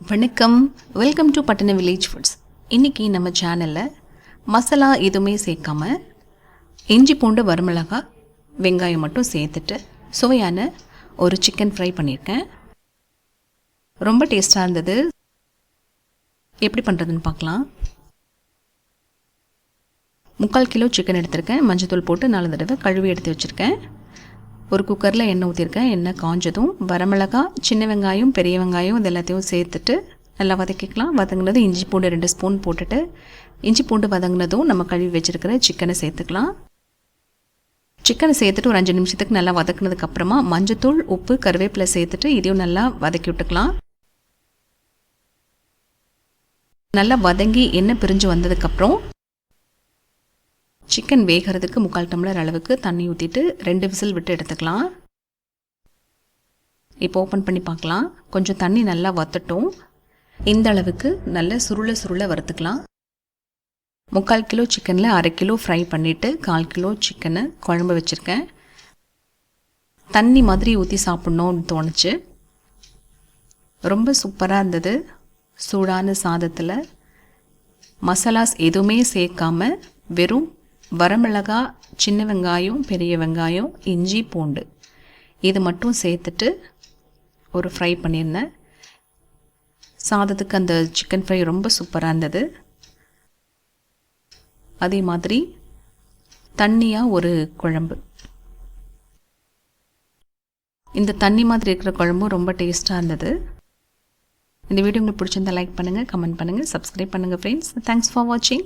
வணக்கம். Welcome to Pattana village foods இன்றைக்கி நம்ம சேனலில் மசாலா எதுவுமே சேர்க்காம இஞ்சி பூண்டு வரமிளகா வெங்காயம் மட்டும் சேர்த்துட்டு சுவையான ஒரு சிக்கன் ஃப்ரை பண்ணியிருக்கேன். ரொம்ப டேஸ்ட்டாக இருந்தது. எப்படி பண்ணுறதுன்னு பார்க்கலாம். முக்கால் கிலோ சிக்கன் எடுத்திருக்கேன். மஞ்சத்தூள் போட்டு நாலு தடவை கழுவி எடுத்து வச்சுருக்கேன். ஒரு குக்கரில் எண்ணெய் ஊற்றிருக்கேன் எண்ணெய் காஞ்சதும் வரமிளகா சின்ன வெங்காயம் பெரிய வெங்காயம் இது எல்லாத்தையும் சேர்த்துட்டு நல்லா வதக்கிக்கலாம். வதங்கினது இஞ்சி பூண்டு ரெண்டு ஸ்பூன் போட்டுட்டு இஞ்சி பூண்டு வதங்கினதும் நம்ம கழுவி வச்சுருக்கிற சிக்கனை சேர்த்துக்கலாம். சிக்கனை சேர்த்துட்டு ஒரு அஞ்சு நிமிஷத்துக்கு நல்லா வதக்குனதுக்கப்புறமா மஞ்சத்தூள் உப்பு கருவேப்பிலை சேர்த்துட்டு இதையும் நல்லா வதக்கி விட்டுக்கலாம். நல்லா வதங்கி எண்ணெய் பிரிஞ்சு வந்ததுக்கப்புறம் சிக்கன் வேகிறதுக்கு முக்கால் டம்ளர் அளவுக்கு தண்ணி ஊற்றிட்டு ரெண்டு விசில் விட்டு எடுத்துக்கலாம். இப்போ ஓப்பன் பண்ணி பார்க்கலாம். கொஞ்சம் தண்ணி நல்லா வத்தட்டும். இந்த அளவுக்கு நல்ல சுருள சுருளை வறுத்துக்கலாம். முக்கால் கிலோ சிக்கனில் அரை கிலோ ஃப்ரை பண்ணிவிட்டு கால் கிலோ சிக்கனை குழம்பு வச்சுருக்கேன். தண்ணி மாதிரி ஊற்றி சாப்பிட்ணுன்னு தோணுச்சு. ரொம்ப சூப்பராக இருந்தது. சூடான சாதத்தில் மசாலாஸ் எதுவுமே சேர்க்காம வெறும் வரமிளகா சின்ன வெங்காயம் பெரிய வெங்காயம் இஞ்சி பூண்டு. இது மட்டும் சேர்த்துட்டு ஒரு ஃப்ரை பண்ணியிருந்தேன். சாதத்துக்கு அந்த சிக்கன் ஃப்ரை ரொம்ப சூப்பராக இருந்தது. அதே மாதிரி தண்ணியாக ஒரு குழம்பு. இந்த தண்ணி மாதிரி இருக்கிற குழம்பும் ரொம்ப டேஸ்ட்டாக இருந்தது. இந்த வீடியோ உங்களுக்கு பிடிச்சிருந்தா லைக் பண்ணுங்கள் கமெண்ட் பண்ணுங்கள் சப்ஸ்கிரைப் பண்ணுங்கள் ஃப்ரெண்ட்ஸ் தேங்க்ஸ் ஃபார் வாட்சிங்